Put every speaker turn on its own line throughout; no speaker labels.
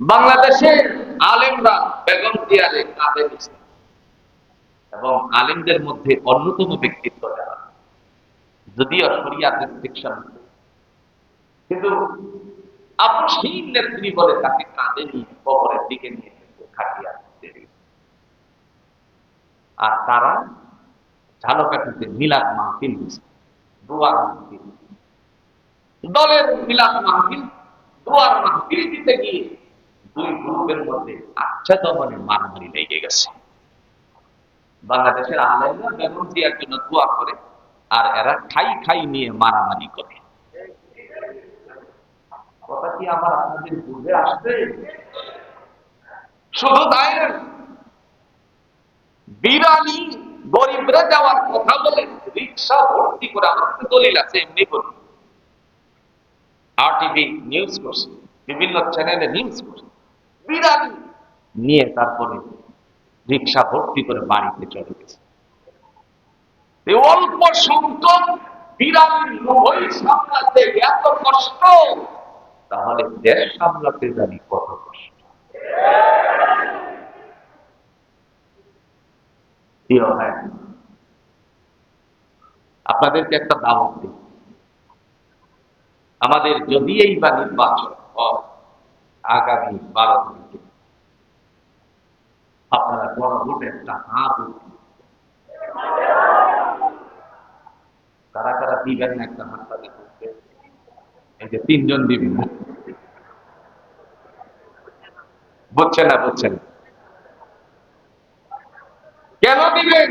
বাংলাদেশের আলেমরা বেগম জিয়ারে কাঁধে নিচ্ছে এবং আলেমদের মধ্যে অন্যতম ব্যক্তিত্ব যদিও শরিয়াতের শিক্ষা কিন্তু আপসীন নেত্রী বলে তাকে কাঁধে নিয়ে কবরের দিকে নিয়ে খাটিয়া আর তারা ঝালকাঠিতে মিলাদ মাহফিল দোয়ার মাহফিল। দলের মিলাদ মাহফিল, দোয়ার মাহফিল দিতে গিয়ে গ্রুপের মধ্যে আচ্ছা দমনে মারামারি লেগে গেছে। বাংলাদেশের আলেমরা বেগম জিয়ার জন্য দোয়া করে আর এরা খাই খাই নিয়ে মারামারি করে। কথা কি আমার আপনাদের বুঝে আসবে? শুধু তাই গরিবরা যাওয়ার কথা বলে রিক্সা ভর্তি করে দলিল আছে, এমনি আর টিভি নিউজ করছে, বিভিন্ন চ্যানেলে নিউজ করছে। নিয়ে তারপরে রিক্সা ভর্তি করে বাড়িতে চলে গেছে। অল্প সংখ্যক তাহলে দেশ সামলাতে জানি কত কষ্ট। আপনাদেরকে একটা দাওয়াত দিই। আমাদের যদি এই নির্বাচন হয় আগামী বারো তারিখে। আপনারা বড় গণভোটে একটা হা ভোট কারা কারা দিবেন না একটা হাতটা দেখুন এই যে তিনজন দিবেন না। বুঝছেন না বুঝছেন? না। কেন দিবেন?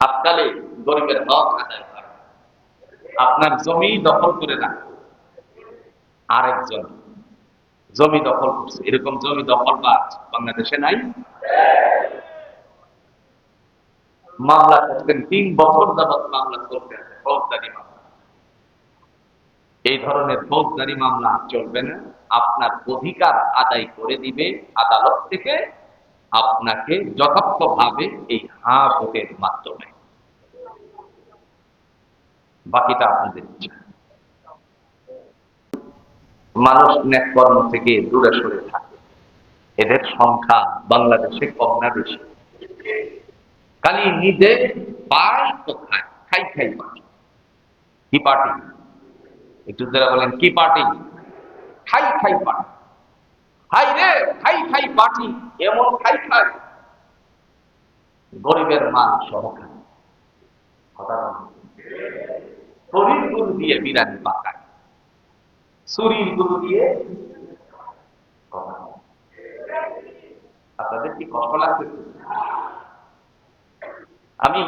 আপকালে গরিবের হক আদায় করা। আপনার জমি দখল করে রাখবে আরেকজন জমি দখল করছে। এরকম জমি দখল বা বাংলাদেশে নাই। মামলা করতেন তিন বছর যাবৎ মামলা চলতে আছে, ফৌজদারি মামলা। এই ধরনের ফৌজদারি মামলা চলবে না। আপনার অধিকার আদায় করে দিবে আদালত থেকে। আপনাকে যথার্থভাবে এই হা ভোটের মাধ্যমে। বাকিটা আপনাদের ইচ্ছা। মানুষ ন্যাক কর্ম থেকে দূরে সরে থাকে। এদের সংখ্যা বাংলাদেশে কম না বেশি। খালি নিজে পায় তো খায়, খাই খাই কি পার্টি? একটু যারা বলেন, কি পার্টি? খাই খাই পার্টি। হাই রে, খাই খাই পার্টি, এমন খাই খাই। গরিবের মা সহ খায় কথা দিয়ে বিরানি পাকায়। গুরু দিয়ে আপনাদের কি কষ্ট লাগতেছে? আমি